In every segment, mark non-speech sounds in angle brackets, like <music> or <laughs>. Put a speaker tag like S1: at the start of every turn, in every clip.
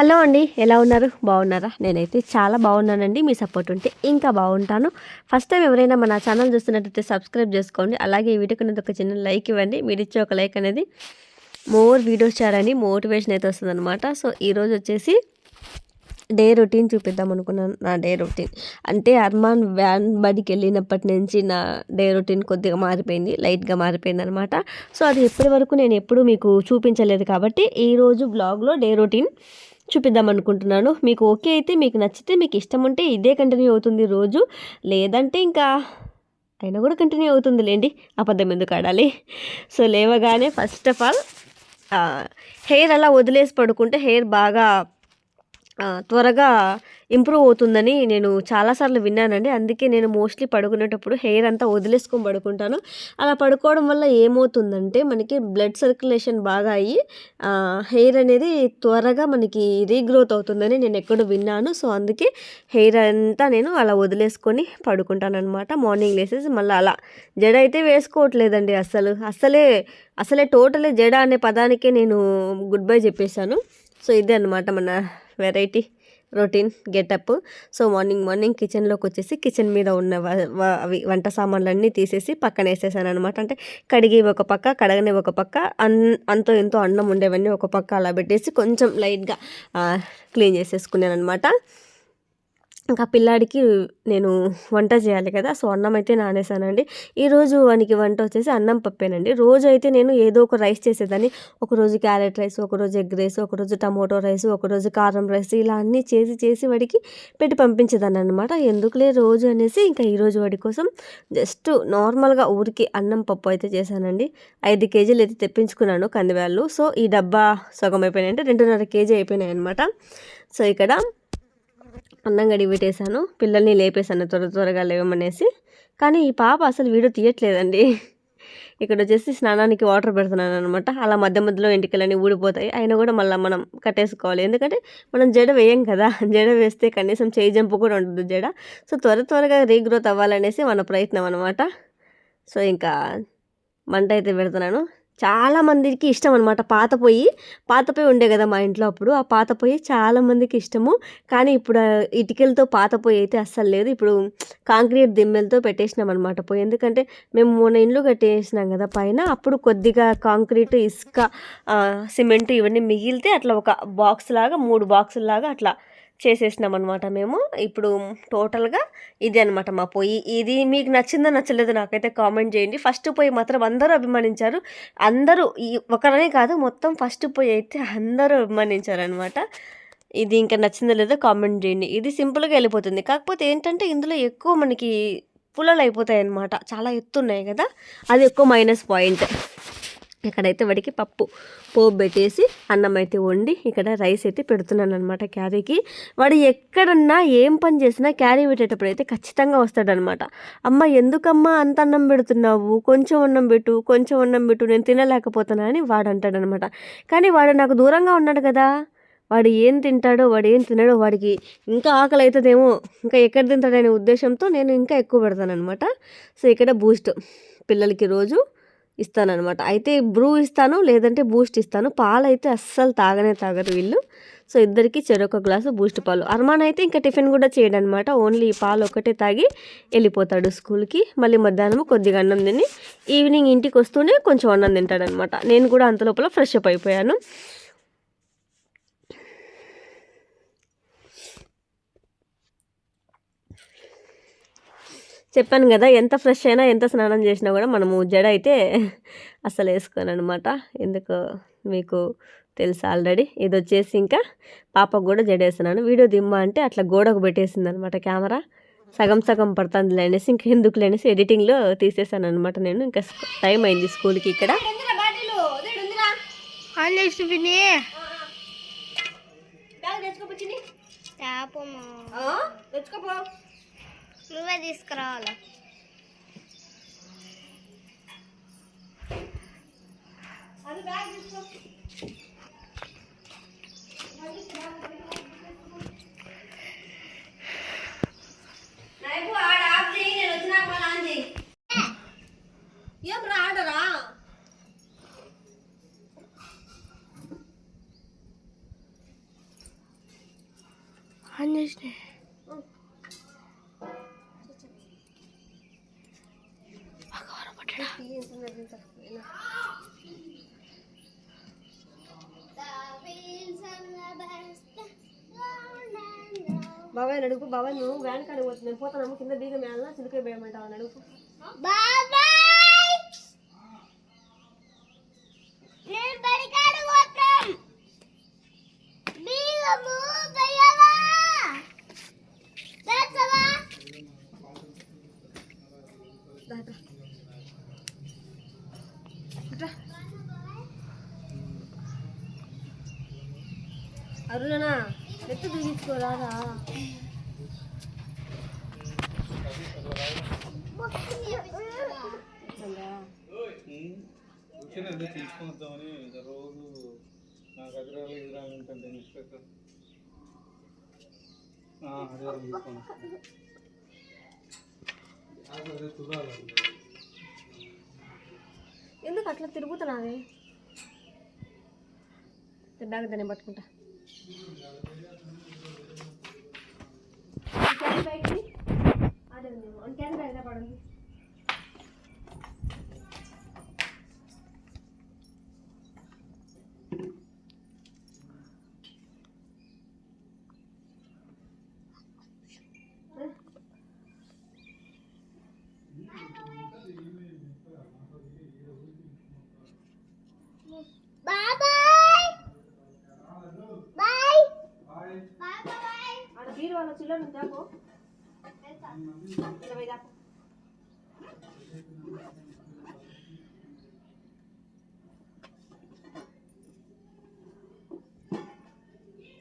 S1: Hello అండి ఎలా ఉన్నారు? బాగున్నారా? నేనైతే చాలా బాగున్నానండి మీ సపోర్ట్ ఉంటే ఇంకా బాగుంటాను. ఫస్ట్ టైం ఎవరైనా మన ఛానల్ చూస్తున్నట్టయితే సబ్స్క్రైబ్ చేసుకోండి అలాగే ఈ వీడియోకి అనేది ఒక చిన్న లైక్ ఇవ్వండి మీరు ఇచ్చే ఒక లైక్ అనేది మోర్ వీడియోస్ చేయాలని మోటివేషన్ అయితే వస్తుంది అనమాట సో ఈరోజు వచ్చేసి డే రొటీన్ చూపిద్దాం అనుకున్నాను నా డే రొటీన్. అంటే అర్మాన్ వ్యాన్ బడికి వెళ్ళినప్పటి నుంచి నా డే రొటీన్ కొద్దిగా మారిపోయింది లైట్గా మారిపోయింది అనమాట సో అది ఎప్పటి వరకు నేను ఎప్పుడూ మీకు చూపించలేదు కాబట్టి ఈరోజు బ్లాగ్లో డే రొటీన్ చూపిద్దాం అనుకుంటున్నాను. మీకు ఓకే అయితే మీకు నచ్చితే మీకు ఇష్టం ఉంటే ఇదే కంటిన్యూ అవుతుంది రోజు. లేదంటే ఇంకా అయినా కూడా కంటిన్యూ అవుతుంది లేండి. అబద్ధం ఎందుకు ఆడాలి? సో లేవగానే ఫస్ట్ ఆఫ్ ఆల్ హెయిర్ అలా వదిలేసి పడుకుంటే హెయిర్ బాగా త్వరగా ఇంప్రూవ్ అవుతుందని నేను చాలాసార్లు విన్నానండి. అందుకే నేను మోస్ట్లీ పడుకునేటప్పుడు హెయిర్ అంతా వదిలేసుకొని పడుకుంటాను. అలా పడుకోవడం వల్ల ఏమవుతుందంటే మనకి బ్లడ్ సర్క్యులేషన్ బాగా అయ్యి హెయిర్ అనేది త్వరగా మనకి రీగ్రోత్ అవుతుందని నేను ఎక్కడో విన్నాను. సో అందుకే హెయిర్ అంతా నేను అలా వదిలేసుకొని పడుకుంటాను అనమాట మార్నింగ్ లేసేసి మళ్ళీ అలా. జడ అయితే వేసుకోవట్లేదండి అస్సలు. అస్సలే అసలే టోటలే జడ అనే పదానికే నేను గుడ్ బై చెప్పేశాను. సో ఇదే అనమాట మన variety routine getup. So morning morning కిచెన్లోకి వచ్చేసి కిచెన్ మీద ఉన్న అవి వంట సామాన్లన్నీ తీసేసి పక్కన వేసేసాను అనమాట అంటే కడిగి ఒక పక్క కడగని ఒక పక్క అన్ అంతో ఎంతో అన్నం ఉండేవన్నీ ఒక పక్క అలా పెట్టేసి కొంచెం లైట్గా క్లీన్ చేసేసుకున్నాను అనమాట ఇంకా పిల్లాడికి నేను వంట చేయాలి కదా సో అన్నం అయితే నానేసానండి. ఈరోజు వానికి వంట వచ్చేసి అన్నం పప్పేనండి. రోజు అయితే నేను ఏదో ఒక రైస్ చేసేదాన్ని. ఒకరోజు క్యారెట్ రైస్ ఒకరోజు ఎగ్ రైస్ ఒకరోజు టమోటో రైస్ ఒకరోజు కారం రైస్ ఇలా అన్నీ చేసి చేసి వాడికి పెట్టి పంపించేదాన్ని అనమాట ఎందుకులే రోజు అనేసి ఇంకా ఈరోజు వాడి కోసం జస్ట్ నార్మల్గా ఊరికి అన్నం పప్పు అయితే చేశానండి. ఐదు కేజీలు అయితే తెప్పించుకున్నాను కందివేళ్ళు సో ఈ డబ్బా సగం అయిపోయినాయి అంటే రెండున్నర కేజీ అయిపోయినాయి అనమాట సో ఇక్కడ అన్నం గడిపెట్టేశాను పిల్లల్ని లేపేశాను త్వర త్వరగా లేవమనేసి. కానీ ఈ పాప అసలు వీడియో తీయట్లేదండి. ఇక్కడ వచ్చేసి స్నానానికి వాటర్ పెడుతున్నాను అనమాట అలా మధ్య మధ్యలో ఎంటికలన్నీ ఊడిపోతాయి. అయినా కూడా మళ్ళీ మనం కట్టేసుకోవాలి. ఎందుకంటే మనం జడ వేయం కదా. జడ వేస్తే కనీసం చేయి జంపు కూడా ఉంటుంది జడ. సో త్వర త్వరగా రీగ్రోత్ అవ్వాలనేసి మన ప్రయత్నం అనమాట సో ఇంకా మంట అయితే పెడుతున్నాను. చాలా మందికి ఇష్టం అనమాట పాత పొయ్యి పాత పొయ్యి ఉండే కదా మా ఇంట్లో అప్పుడు. ఆ పాత పొయ్యి చాలా మందికి ఇష్టము. కానీ ఇప్పుడు ఇటుకలతో పాత పొయ్యి అయితే అస్సలు లేదు. ఇప్పుడు కాంక్రీట్ దిమ్మెలతో పెట్టేసినాం అనమాట పొయ్యి. ఎందుకంటే మేము మొన్న ఇండ్లు కట్టేసినాం కదా పైన. అప్పుడు కొద్దిగా కాంక్రీట్ ఇసుక సిమెంట్ ఇవన్నీ మిగిలితే అట్లా ఒక బాక్స్ లాగా మూడు బాక్సుల లాగా అట్లా చేసేసినాం అనమాట మేము. ఇప్పుడు టోటల్గా ఇది అనమాట మా పొయ్యి. ఇది మీకు నచ్చిందో నచ్చలేదో నాకైతే కామెంట్ చేయండి. ఫస్ట్ పొయ్యి మాత్రం అందరూ అభిమానించారు. అందరూ ఈ ఒకరనే కాదు మొత్తం ఫస్ట్ పొయ్యి అయితే అందరూ అభిమానించారు అనమాట ఇది ఇంకా నచ్చిందో లేదో కామెంట్ చేయండి. ఇది సింపుల్గా వెళ్ళిపోతుంది. కాకపోతే ఏంటంటే ఇందులో ఎక్కువ మనకి పుల్లలు అయిపోతాయి అనమాట చాలా ఎత్తున్నాయి కదా. అది ఎక్కువ మైనస్ పాయింట్. ఇక్కడైతే వాడికి పప్పు పోపు పెట్టేసి అన్నం అయితే వండి ఇక్కడ రైస్ అయితే పెడుతున్నాను అనమాట క్యారీకి. వాడు ఎక్కడన్నా ఏం పని చేసినా క్యారీ పెట్టేటప్పుడు అయితే ఖచ్చితంగా వస్తాడనమాట అమ్మ ఎందుకమ్మా అంత అన్నం పెడుతున్నావు? కొంచెం అన్నం పెట్టు కొంచెం అన్నం పెట్టు నేను తినలేకపోతున్నా అని వాడు అంటాడనమాట కానీ వాడు నాకు దూరంగా ఉన్నాడు కదా. వాడు ఏం తింటాడో వాడు ఏం తినడో వాడికి ఇంకా ఆకలి అవుతుందేమో ఇంకా ఎక్కడ తింటాడనే ఉద్దేశంతో నేను ఇంకా ఎక్కువ పెడతాను అనమాట సో ఇక్కడ బూస్ట్ పిల్లలకి రోజు ఇస్తానమాట అయితే బ్రూ ఇస్తాను లేదంటే బూస్ట్ ఇస్తాను. పాలు అయితే అస్సలు తాగనే తాగరు వీళ్ళు. సో ఇద్దరికి చెరొక గ్లాసు బూస్ట్ పాలు. అర్మాన్ అయితే ఇంకా టిఫిన్ కూడా చేయడనమాట ఓన్లీ పాలు ఒకటే తాగి వెళ్ళిపోతాడు స్కూల్కి. మళ్ళీ మధ్యాహ్నం కొద్దిగా అన్నం తిని ఈవినింగ్ ఇంటికి వస్తూనే కొంచెం అన్నం తింటాడనమాట నేను కూడా అంత లోపల ఫ్రెష్ అప్ అయిపోయాను. చెప్పాను కదా ఎంత ఫ్రెష్ అయినా ఎంత స్నానం చేసినా కూడా మనము జడ అయితే <laughs> అసలు వేసుకోను అనమాట ఎందుకు మీకు తెలుసు ఆల్రెడీ ఇది వచ్చేసి ఇంకా పాపకు కూడా జడ వేస్తున్నాను. వీడియో దిమ్మ అంటే అట్లా గోడకు పెట్టేసింది అనమాట కెమెరా సగం సగం పడుతుంది అనేసి ఇంకా ఎందుకు లేనేసి ఎడిటింగ్లో తీసేసాను అనమాట నేను. ఇంకా టైం అయింది స్కూల్కి ఇక్కడ.
S2: ఆన్ నువ్వే తీసుకురావాలా. అది బ్యాగ్ తీసుకో
S1: ఏం రాడరా
S2: ఆన్ చేసిన
S1: బాబాయ్ నడుపు బాబాయ్ నువ్వు వ్యాన్ కాడికి పోతుంది పోతాను కింద బీగ మేళ చిలుకే వేయమంటావా దాదా ఇట్రా. అరుణనా? ఎత్తు బిగించుకోరాదా
S3: వచ్చిన రోజు నాకు అది ఉంటుంది న్యూస్ అదే అదే చూడాలి
S1: ఎందుకు అట్లా తిరుగుతున్నావే? తిన్నాక దాన్ని పట్టుకుంటా. క్యారీ బ్యాగ్ ఇది? అదే ఉంది. వన్ క్యారీ బ్యాగ్ లా పడుంది
S2: బాబాయ్ బాయ్ బాబాయ్
S1: ఆడ బీరు వాళ్ళ చిల్లర దాకో ఇరవై దాకా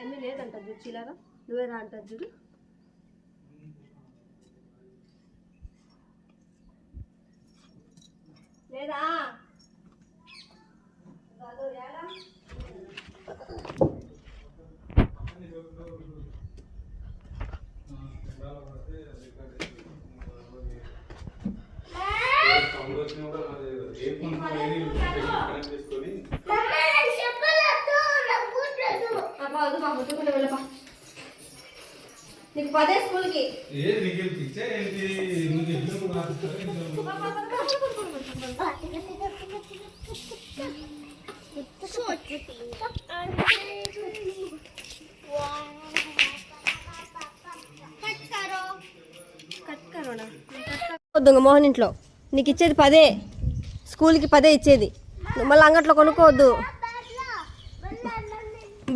S1: ఎమ్మె లేదంట చూడు చిల్లర నువ్వే రా అంటారు చూడు లేదా అదో ఏడా?
S3: సౌండ్ వచ్చినా కూడా అది ఏ ఫోన్ కనెక్ట్ చేసుకొని
S2: చెప్పలేదు నవ్వుతుంది
S1: అబ్బా వద్దు మా ముట్టుకుంటే వెళ్ళపా నీకు పదే మోహన్ ఇంట్లో. నీకు ఇచ్చేది పదే. స్కూల్కి పదే ఇచ్చేది. మళ్ళీ అంగట్లో కొనుక్కోవద్దు.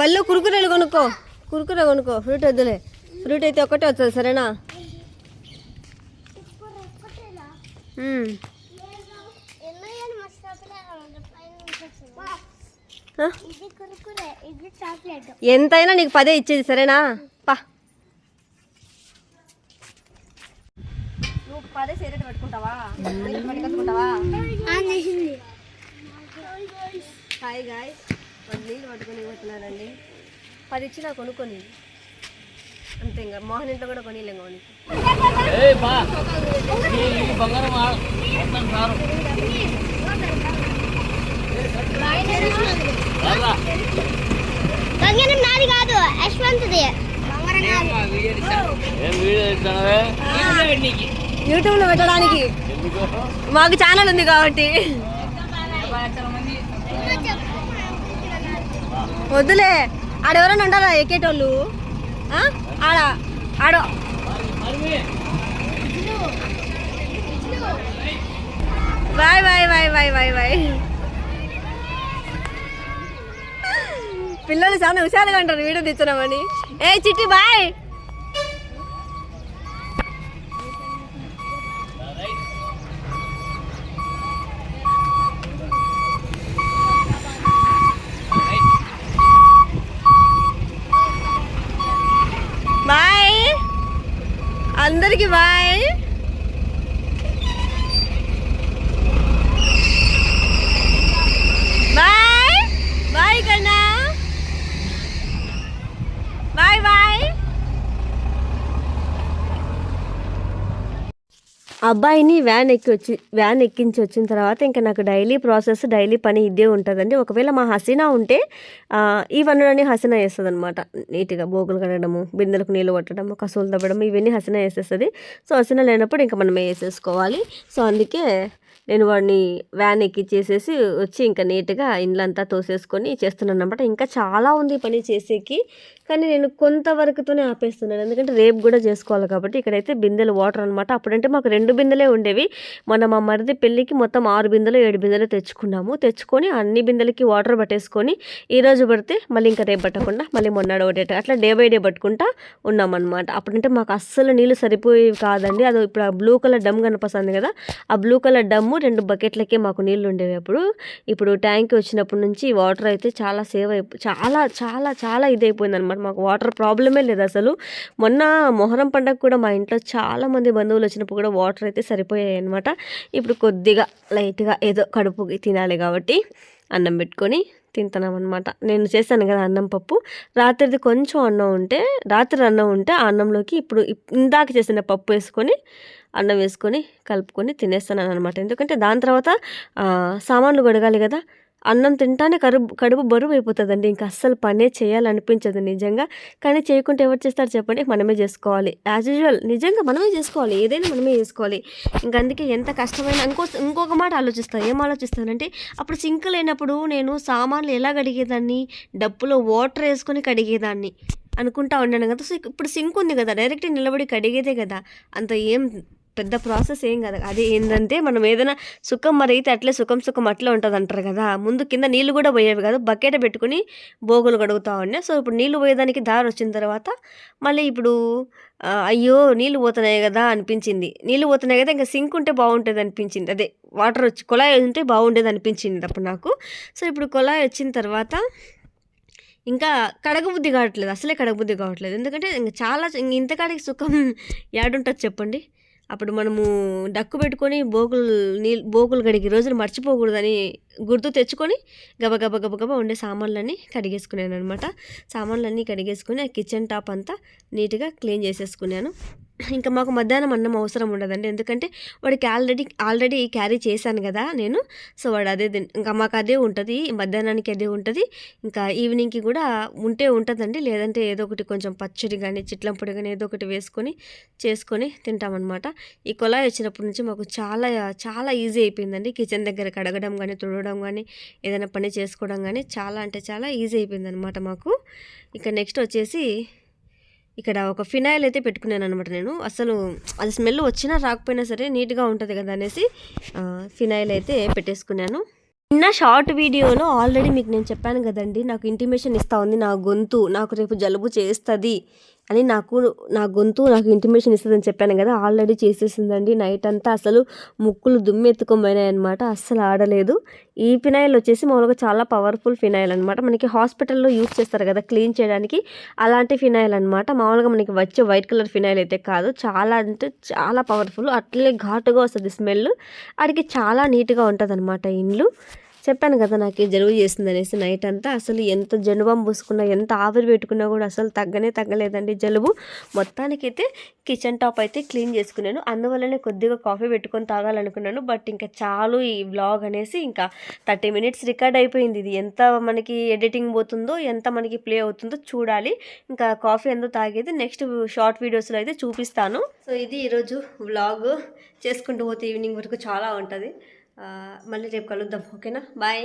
S1: బళ్ళు కురుకురేలు కొనుక్కో. కురుకురే కొనుక్కో. ఫ్రూట్ వద్దులే. ఫ్రూట్ అయితే ఒకటే వస్తుంది సరేనా? ఎంతైనా నీకు పదే ఇచ్చేది సరేనా పా నువ్వు పదే సీరెట్ పెట్టుకుంటావా? పెట్టుకుంటావా హాయ్ గాయ్ వాళ్ళు నీళ్ళు పట్టుకొని పోతున్నారండి పది ఇచ్చి నాకు కొనుక్కొని. అంతే ఇంకా. మోహన్ ఇంట్లో కూడా కొనిలేం కొని
S2: బంగారం నాది కాదు యశ్వంత్ది.
S1: యూట్యూబ్లో పెట్టడానికి మాకు ఛానల్ ఉంది కాబట్టి. వద్దులే. ఆడ ఎవరైనా ఉంటారా ఎక్కేటోళ్ళు? ఆడ ఆడ. Bye bye bye bye bye bye. పిల్లలు చాలా హుషారుగా అంటారు వీడియో తెచ్చినామని ఏ చిట్టి బాయ్. అందరికి బాయ్ బాయ్ బాయ్ కన్నా బాయ్ బాయ్ అబ్బాయిని వ్యాన్ ఎక్కి వచ్చి వ్యాన్ ఎక్కించి వచ్చిన తర్వాత ఇంకా నాకు డైలీ ప్రాసెస్ డైలీ పని ఇదే ఉంటుందండి. ఒకవేళ మా హసీనా ఉంటే ఈ పనులన్నీ హసీనా చేస్తుంది అనమాట నీట్గా బోగులు కడగడము బిందెలకు నీళ్ళు కొట్టడము కసువులు తవ్వడం ఇవన్నీ హసీనా వేసేస్తుంది సో హసీనా లేనప్పుడు ఇంకా మనమే వేసేసుకోవాలి సో అందుకే నేను వాడిని వ్యాన్ ఎక్కిచ్చేసేసి వచ్చి ఇంకా నీట్గా ఇండ్లంతా తోసేసుకొని చేస్తున్నాను అనమాట ఇంకా చాలా ఉంది పని చేసేకి కానీ నేను కొంతవరకుతోనే ఆపేస్తున్నాను. ఎందుకంటే రేపు కూడా చేసుకోవాలి కాబట్టి ఇక్కడైతే బిందెలు వాటర్ అనమాట అప్పుడంటే మాకు రెండు బిందెలే ఉండేవి. మన మా మరిది పెళ్ళికి మొత్తం ఆరు బిందెలు ఏడు బిందెలు తెచ్చుకున్నాము. తెచ్చుకొని అన్ని బిందెలకి వాటర్ పట్టేసుకొని ఈరోజు పడితే మళ్ళీ ఇంకా రేపు పట్టకుండా మళ్ళీ మొన్నడు ఒకటి అట్లా డే బై డే పట్టుకుంటా ఉన్నామన్నమాట. అప్పుడంటే మాకు అస్సలు నీళ్ళు సరిపోయేవి కాదండి. అది ఇప్పుడు ఆ బ్లూ కలర్ డమ్ కనిపిస్తుంది కదా ఆ బ్లూ కలర్ డమ్ డమ్ము రెండు బకెట్లకే మాకు నీళ్ళు ఉండేవి అప్పుడు. ఇప్పుడు ట్యాంక్ వచ్చినప్పటి నుంచి వాటర్ అయితే చాలా సేవ్ అయిపో చాలా చాలా చాలా ఇదైపోయింది అనమాట మాకు వాటర్ ప్రాబ్లమే లేదు అసలు. మొన్న మొహరం పండగ కూడా మా ఇంట్లో చాలా మంది బంధువులు వచ్చినప్పుడు కూడా వాటర్ అయితే సరిపోయాయి అనమాట ఇప్పుడు కొద్దిగా లైట్గా ఏదో కడుపుకి తినాలి కాబట్టి. అన్నం పెట్టుకొని తింటున్నాం అనమాట నేను చేశాను కదా అన్నం పప్పు. రాత్రిది కొంచెం అన్నం ఉంటే రాత్రి అన్నం ఉంటే ఆ అన్నంలోకి ఇప్పుడు ఇందాక చేసిన పప్పు వేసుకొని అన్నం వేసుకొని కలుపుకొని తినేస్తున్నాను అనమాట ఎందుకంటే దాని తర్వాత సామాన్లు గడగాలి కదా. అన్నం తింటానే కరుబు కడుపు బరువు అయిపోతుందండి ఇంకా అస్సలు పనే చేయాలనిపించదు నిజంగా. కానీ చేయకుంటే ఎవరు చేస్తారు చెప్పండి. మనమే చేసుకోవాలి. యాజ్ యూజువల్ నిజంగా మనమే చేసుకోవాలి. ఏదైనా మనమే చేసుకోవాలి. ఇంకా అందుకే ఎంత కష్టమైనా ఇంకో ఇంకొక మాట ఆలోచిస్తాను ఏం ఆలోచిస్తానంటే అప్పుడు సింక్ లేనప్పుడు నేను సామాన్లు ఎలా కడిగేదాన్ని డప్పులో వాటర్ వేసుకొని కడిగేదాన్ని అనుకుంటా ఉన్నాను కదా. సో ఇప్పుడు సింక్ ఉంది కదా. డైరెక్ట్ నిలబడి కడిగేదే కదా. అంత ఏం పెద్ద ప్రాసెస్ ఏం కదా. అది ఏంటంటే మనం ఏదైనా సుఖం మరిగితే అట్లే సుఖం సుఖం అట్లే ఉంటుంది అంటారు కదా. ముందు కింద నీళ్ళు కూడా పోయేవి కాదు. బకెట్ పెట్టుకుని బోగులు కడుగుతా ఉన్నా సో ఇప్పుడు నీళ్ళు పోయేదానికి దారి వచ్చిన తర్వాత మళ్ళీ ఇప్పుడు అయ్యో నీళ్ళు పోతున్నాయి కదా అనిపించింది. నీళ్ళు పోతున్నాయి కదా ఇంకా సింక్ ఉంటే బాగుంటుంది అనిపించింది. అదే వాటర్ వచ్చి కుళాయి ఉంటే బాగుండేది అనిపించింది అప్పుడు నాకు. సో ఇప్పుడు కుళాయి వచ్చిన తర్వాత ఇంకా కడగబుద్ధి కావట్లేదు. అసలే కడగబుద్ధి కావట్లేదు. ఎందుకంటే ఇంకా చాలా ఇంక ఇంతకాడికి సుఖం యాడుంటుంది చెప్పండి? అప్పుడు మనము డక్కు పెట్టుకొని బోకులు నీళ్ళు బోకులు కడిగి రోజులు మర్చిపోకూడదని గుర్తు తెచ్చుకొని గబ గబ గబ గబ ఉండే సామాన్లన్నీ కడిగేసుకున్నాను అనమాట సామాన్లన్నీ కడిగేసుకుని ఆ కిచెన్ టాప్ అంతా నీట్గా క్లీన్ చేసేసుకున్నాను. ఇంకా మాకు మధ్యాహ్నం అన్నం అవసరం ఉండదండి. ఎందుకంటే వాడికి ఆల్రెడీ ఆల్రెడీ క్యారీ చేశాను కదా నేను. సో వాడు అదే ఇంకా మాకు అదే ఉంటుంది. మధ్యాహ్నానికి అదే ఉంటుంది. ఇంకా ఈవినింగ్కి కూడా ఉంటే ఉంటుందండి. లేదంటే ఏదో ఒకటి కొంచెం పచ్చడి కానీ చిట్లంపొడి కానీ ఏదో ఒకటి వేసుకొని చేసుకొని తింటామన్నమాట. ఈ కొలాయి వచ్చినప్పటి నుంచి మాకు చాలా చాలా ఈజీ అయిపోయిందండి. కిచెన్ దగ్గర కడగడం కానీ తుడవడం కానీ ఏదైనా పని చేసుకోవడం కానీ చాలా అంటే చాలా ఈజీ అయిపోయిందనమాట మాకు. ఇక నెక్స్ట్ వచ్చేసి ఇక్కడ ఒక ఫినాయిల్ అయితే పెట్టుకున్నాను అనమాట నేను. అసలు అది స్మెల్ వచ్చినా రాకపోయినా సరే నీట్గా ఉంటుంది కదా అనేసి ఫినాయిల్ అయితే పెట్టేసుకున్నాను. నిన్న షార్ట్ వీడియోలో ఆల్రెడీ మీకు నేను చెప్పాను కదండి నాకు ఇంటిమేషన్ ఇస్తా ఉంది నా గొంతు నాకు రేపు జలుబు చేస్తుంది అని నాకు నా గొంతు నాకు ఇంటిమేషన్ ఇస్తుందని చెప్పాను కదా ఆల్రెడీ చేసేసిందండి. నైట్ అంతా అసలు ముక్కులు దుమ్మెత్తుకోపోయినాయి అనమాట అస్సలు ఆడలేదు. ఈ ఫినాయిల్ వచ్చేసి మామూలుగా చాలా పవర్ఫుల్ ఫినాయిల్ అనమాట మనకి హాస్పిటల్లో యూజ్ చేస్తారు కదా క్లీన్ చేయడానికి అలాంటి ఫినాయిల్ అనమాట మామూలుగా మనకి వచ్చే వైట్ కలర్ ఫినాయిల్ అయితే కాదు. చాలా అంటే చాలా పవర్ఫుల్ అట్లే ఘాటుగా వస్తుంది స్మెల్ అడిగి చాలా నీట్గా ఉంటుంది అనమాట ఇండ్లు. చెప్పాను కదా నాకు ఈ జలుబు చేసింది అనేసి నైట్ అంతా అసలు ఎంత జనుబం పూసుకున్నా ఎంత ఆవిరి పెట్టుకున్నా కూడా అసలు తగ్గనే తగ్గలేదండి జలుబు. మొత్తానికైతే కిచెన్ టాప్ అయితే క్లీన్ చేసుకున్నాను. అందువల్లనే కొద్దిగా కాఫీ పెట్టుకొని తాగాలనుకున్నాను. బట్ ఇంకా చాలు ఈ వ్లాగ్ అనేసి ఇంకా థర్టీ మినిట్స్ రికార్డ్ అయిపోయింది ఇది. ఎంత మనకి ఎడిటింగ్ పోతుందో ఎంత మనకి ప్లే అవుతుందో చూడాలి. ఇంకా కాఫీ ఎంతో తాగేది నెక్స్ట్ షార్ట్ వీడియోస్లో అయితే చూపిస్తాను. సో ఇది ఈరోజు వ్లాగ్ చేసుకుంటూ పోతే ఈవినింగ్ వరకు చాలా ఉంటుంది. మళ్ళీ రేపు కలుద్దాం ఓకేనా? బాయ్.